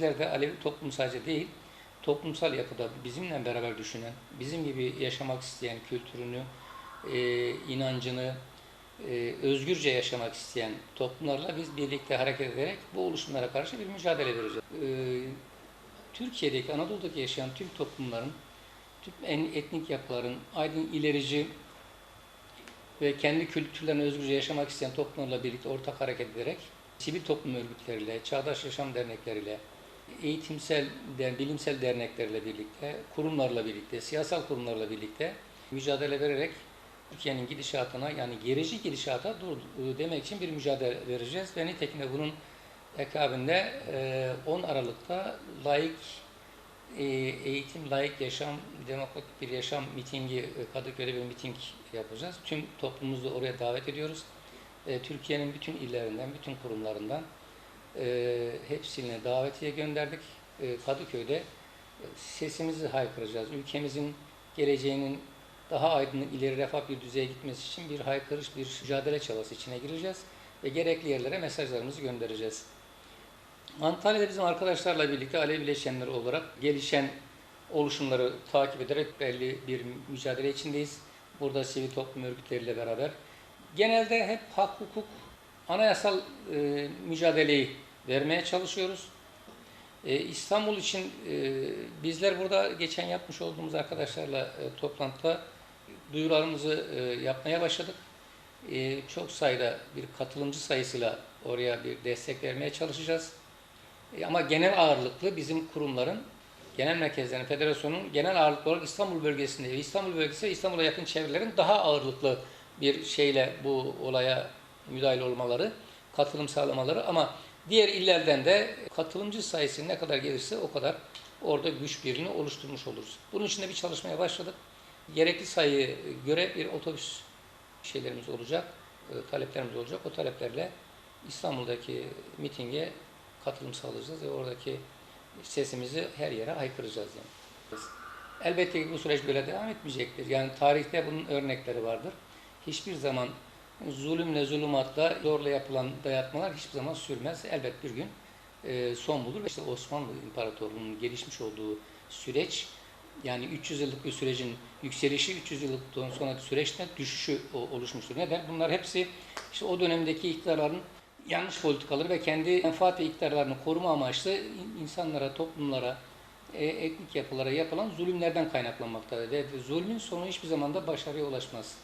bizler de Alevi toplum sadece değil, toplumsal yapıda bizimle beraber düşünen, bizim gibi yaşamak isteyen kültürünü, e, inancını, e, özgürce yaşamak isteyen toplumlarla biz birlikte hareket ederek bu oluşumlara karşı bir mücadele vereceğiz. E, Türkiye'deki, Anadolu'daki yaşayan tüm toplumların, tüm etnik yapıların aydın ilerici ve kendi kültürlerini özgürce yaşamak isteyen toplumlarla birlikte ortak hareket ederek sivil toplum örgütleriyle, çağdaş yaşam dernekleriyle, eğitimsel, der- bilimsel derneklerle birlikte, kurumlarla birlikte, siyasal kurumlarla birlikte mücadele vererek Türkiye'nin gidişatına yani gerici gidişata dur demek için bir mücadele vereceğiz ve nitekim de bunun akabinde e, 10 Aralık'ta layık e, eğitim, layık yaşam, demokratik bir yaşam mitingi, e, Kadıköy'de bir miting yapacağız. Tüm toplumumuzu oraya davet ediyoruz. E, Türkiye'nin bütün illerinden, bütün kurumlarından e, hepsine davetiye gönderdik. E, Kadıköy'de sesimizi haykıracağız. Ülkemizin geleceğinin daha aydın, ileri refah bir düzeye gitmesi için bir haykırış, bir mücadele çabası içine gireceğiz ve gerekli yerlere mesajlarımızı göndereceğiz. Antalya'da bizim arkadaşlarla birlikte Alevi bileşenleri olarak gelişen oluşumları takip ederek belli bir mücadele içindeyiz. Burada sivil toplum örgütleriyle beraber. Genelde hep hak, hukuk, anayasal e, mücadeleyi vermeye çalışıyoruz. E, İstanbul için e, bizler burada geçen yapmış olduğumuz arkadaşlarla e, toplantıda duyurularımızı e, yapmaya başladık. E, çok sayıda bir katılımcı sayısıyla oraya bir destek vermeye çalışacağız. E, ama genel ağırlıklı bizim kurumların, genel merkezlerin, federasyonun genel ağırlıklı olarak İstanbul bölgesinde, İstanbul bölgesi İstanbul'a yakın çevrelerin daha ağırlıklı bir şeyle bu olaya müdahil olmaları, katılım sağlamaları ama diğer illerden de katılımcı sayısı ne kadar gelirse o kadar orada güç birliğini oluşturmuş oluruz. Bunun için de bir çalışmaya başladık. Gerekli sayıya göre bir otobüs şeylerimiz olacak, e, taleplerimiz olacak. O taleplerle İstanbul'daki mitinge katılım sağlayacağız ve oradaki sesimizi her yere haykıracağız yani. Elbette ki bu süreç böyle devam etmeyecektir. Yani tarihte bunun örnekleri vardır. Hiçbir zaman zulümle, zulümatla, zorla yapılan dayatmalar hiçbir zaman sürmez. Elbet bir gün e, son bulur. İşte Osmanlı İmparatorluğu'nun gelişmiş olduğu süreç, yani 300 yıllık bir sürecin yükselişi, 300 yıllıktan sonraki süreçte düşüşü oluşmuştur. Neden? Bunlar hepsi işte o dönemdeki iktidarların yanlış politikaları ve kendi menfaat ve iktidarlarını koruma amaçlı in- insanlara, toplumlara, e, etnik yapılara yapılan zulümlerden kaynaklanmaktadır. Ve zulmün sonu hiçbir zaman da başarıya ulaşmaz.